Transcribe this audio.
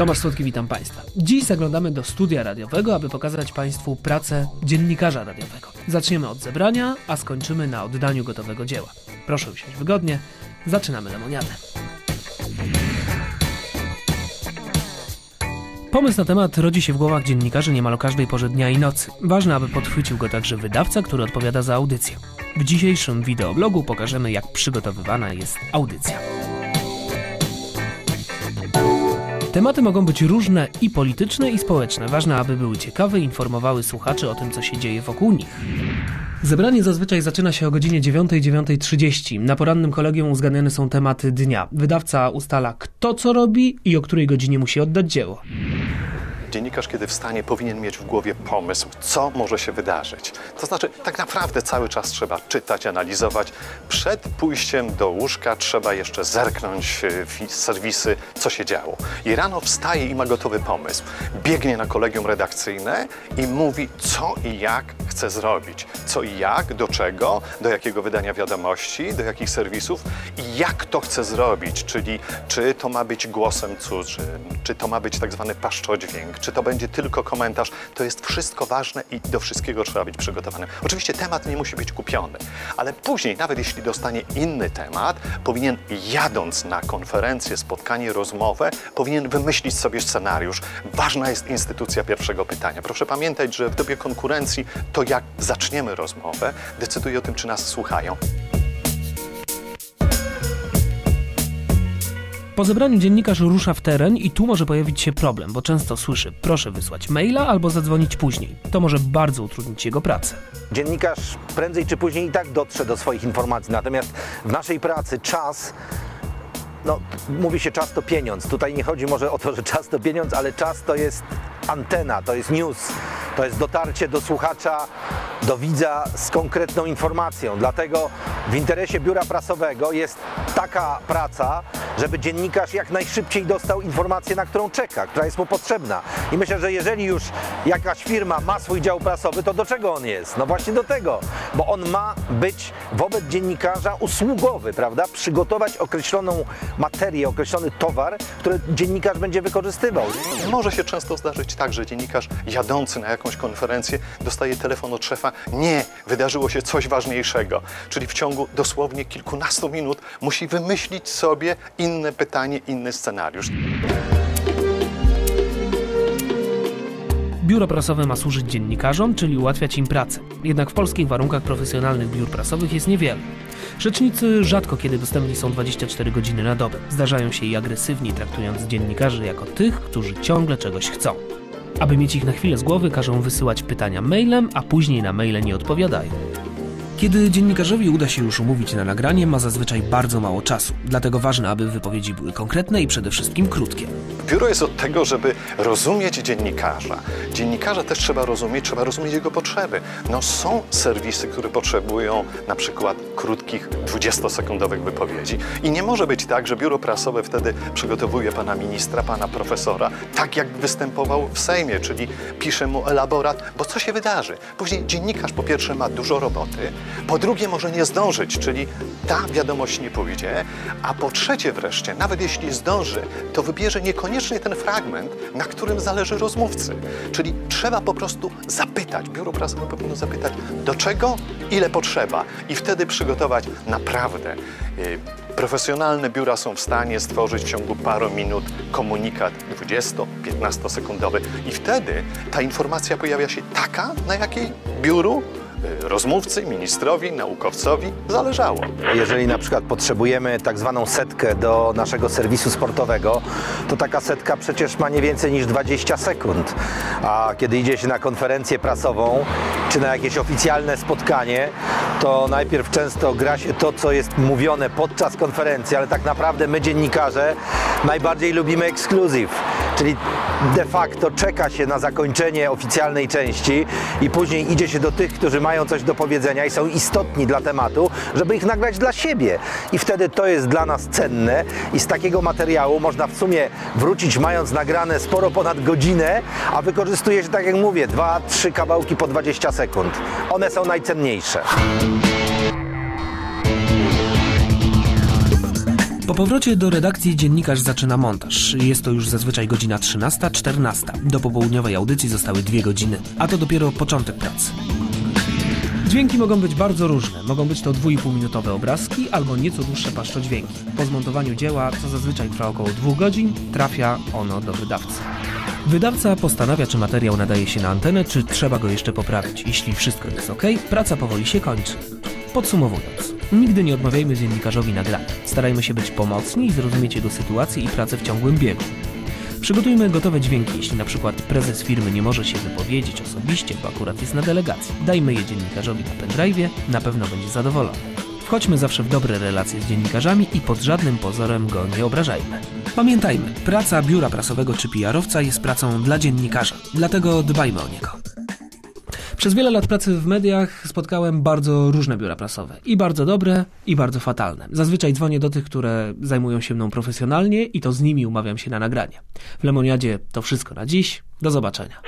Tomasz Słodki, witam Państwa. Dziś zaglądamy do studia radiowego, aby pokazać Państwu pracę dziennikarza radiowego. Zaczniemy od zebrania, a skończymy na oddaniu gotowego dzieła. Proszę usiąść wygodnie, zaczynamy lemoniadę. Pomysł na temat rodzi się w głowach dziennikarzy niemal o każdej porze dnia i nocy. Ważne, aby podchwycił go także wydawca, który odpowiada za audycję. W dzisiejszym wideoblogu pokażemy, jak przygotowywana jest audycja. Tematy mogą być różne i polityczne, i społeczne. Ważne, aby były ciekawe informowały słuchaczy o tym, co się dzieje wokół nich. Zebranie zazwyczaj zaczyna się o godzinie 9-9.30. Na porannym kolegium uzgadniane są tematy dnia. Wydawca ustala, kto co robi i o której godzinie musi oddać dzieło. Dziennikarz, kiedy wstanie, powinien mieć w głowie pomysł, co może się wydarzyć. To znaczy, tak naprawdę cały czas trzeba czytać, analizować. Przed pójściem do łóżka trzeba jeszcze zerknąć w serwisy, co się działo. I rano wstaje i ma gotowy pomysł. Biegnie na kolegium redakcyjne i mówi, co i jak chce zrobić. Co i jak, do czego, do jakiego wydania wiadomości, do jakich serwisów i jak to chce zrobić. Czyli czy to ma być głosem cudzym, czy to ma być tak zwany paszczodźwięk, czy to będzie tylko komentarz, to jest wszystko ważne i do wszystkiego trzeba być przygotowanym. Oczywiście temat nie musi być kupiony, ale później, nawet jeśli dostanie inny temat, powinien jadąc na konferencję, spotkanie, rozmowę, powinien wymyślić sobie scenariusz. Ważna jest instytucja pierwszego pytania. Proszę pamiętać, że w dobie konkurencji to jak zaczniemy rozmowę, decyduje o tym, czy nas słuchają. Po zebraniu dziennikarz rusza w teren i tu może pojawić się problem, bo często słyszy proszę wysłać maila albo zadzwonić później. To może bardzo utrudnić jego pracę. Dziennikarz prędzej czy później i tak dotrze do swoich informacji, natomiast w naszej pracy czas no, mówi się czas to pieniądz. Tutaj nie chodzi może o to, że czas to pieniądz, ale czas to jest antena, to jest news, to jest dotarcie do słuchacza, do widza z konkretną informacją. Dlatego w interesie biura prasowego jest taka praca, żeby dziennikarz jak najszybciej dostał informację, na którą czeka, która jest mu potrzebna. I myślę, że jeżeli już jakaś firma ma swój dział prasowy, to do czego on jest? No właśnie do tego, bo on ma być wobec dziennikarza usługowy, prawda? Przygotować określoną materię, określony towar, który dziennikarz będzie wykorzystywał. Może się często zdarzyć tak, że dziennikarz jadący na jakąś konferencję dostaje telefon od szefa, nie, wydarzyło się coś ważniejszego. Czyli w ciągu dosłownie kilkunastu minut musi wymyślić sobie inne pytanie, inny scenariusz. Biuro prasowe ma służyć dziennikarzom, czyli ułatwiać im pracę. Jednak w polskich warunkach profesjonalnych biur prasowych jest niewiele. Rzecznicy rzadko kiedy dostępni są 24 godziny na dobę. Zdarzają się i agresywni, traktując dziennikarzy jako tych, którzy ciągle czegoś chcą. Aby mieć ich na chwilę z głowy, każą wysyłać pytania mailem, a później na maile nie odpowiadają. Kiedy dziennikarzowi uda się już umówić na nagranie, ma zazwyczaj bardzo mało czasu. Dlatego ważne, aby wypowiedzi były konkretne i przede wszystkim krótkie. Biuro jest od tego, żeby rozumieć dziennikarza. Dziennikarza też trzeba rozumieć, trzeba rozumieć jego potrzeby. No są serwisy, które potrzebują na przykład krótkich, 20-sekundowych wypowiedzi i nie może być tak, że biuro prasowe wtedy przygotowuje pana ministra, pana profesora, tak jak występował w Sejmie, czyli pisze mu elaborat, bo co się wydarzy? Później dziennikarz po pierwsze ma dużo roboty, po drugie może nie zdążyć, czyli ta wiadomość nie pójdzie, a po trzecie wreszcie, nawet jeśli zdąży, to wybierze niekoniecznie ten fragment, na którym zależy rozmówcy. Czyli trzeba po prostu zapytać, biuro prasowe powinno zapytać, do czego, ile potrzeba. I wtedy przygotować naprawdę y, Profesjonalne biura są w stanie stworzyć w ciągu paru minut komunikat 20-15 sekundowy i wtedy ta informacja pojawia się taka, na jakiej biuru rozmówcy, ministrowi, naukowcowi zależało. Jeżeli na przykład potrzebujemy tak zwaną setkę do naszego serwisu sportowego, to taka setka przecież ma nie więcej niż 20 sekund. A kiedy idzie się na konferencję prasową czy na jakieś oficjalne spotkanie, to najpierw często gra się to, co jest mówione podczas konferencji, ale tak naprawdę my dziennikarze najbardziej lubimy ekskluzyw czyli de facto czeka się na zakończenie oficjalnej części i później idzie się do tych, którzy mają coś do powiedzenia i są istotni dla tematu, żeby ich nagrać dla siebie. I wtedy to jest dla nas cenne i z takiego materiału można w sumie wrócić mając nagrane sporo ponad godzinę, a wykorzystuje się, tak jak mówię, dwa, trzy kawałki po 20 sekund. One są najcenniejsze. Po powrocie do redakcji dziennikarz zaczyna montaż. Jest to już zazwyczaj godzina 13-14. Do popołudniowej audycji zostały dwie godziny, a to dopiero początek pracy. Dźwięki mogą być bardzo różne. Mogą być to 2,5-minutowe obrazki albo nieco dłuższe paszczodźwięki. Po zmontowaniu dzieła, co zazwyczaj trwa około dwóch godzin, trafia ono do wydawcy. Wydawca postanawia, czy materiał nadaje się na antenę, czy trzeba go jeszcze poprawić. Jeśli wszystko jest ok, praca powoli się kończy. Podsumowując, nigdy nie odmawiajmy dziennikarzowi nagrania. Starajmy się być pomocni i zrozumieć jego sytuację i pracę w ciągłym biegu. Przygotujmy gotowe dźwięki, jeśli na przykład prezes firmy nie może się wypowiedzieć osobiście, bo akurat jest na delegacji. Dajmy je dziennikarzowi na pendrive'ie, na pewno będzie zadowolony. Wchodźmy zawsze w dobre relacje z dziennikarzami i pod żadnym pozorem go nie obrażajmy. Pamiętajmy, praca biura prasowego czy PR-owca jest pracą dla dziennikarza, dlatego dbajmy o niego. Przez wiele lat pracy w mediach spotkałem bardzo różne biura prasowe. I bardzo dobre, i bardzo fatalne. Zazwyczaj dzwonię do tych, które zajmują się mną profesjonalnie i to z nimi umawiam się na nagranie. W Lemoniadzie to wszystko na dziś. Do zobaczenia.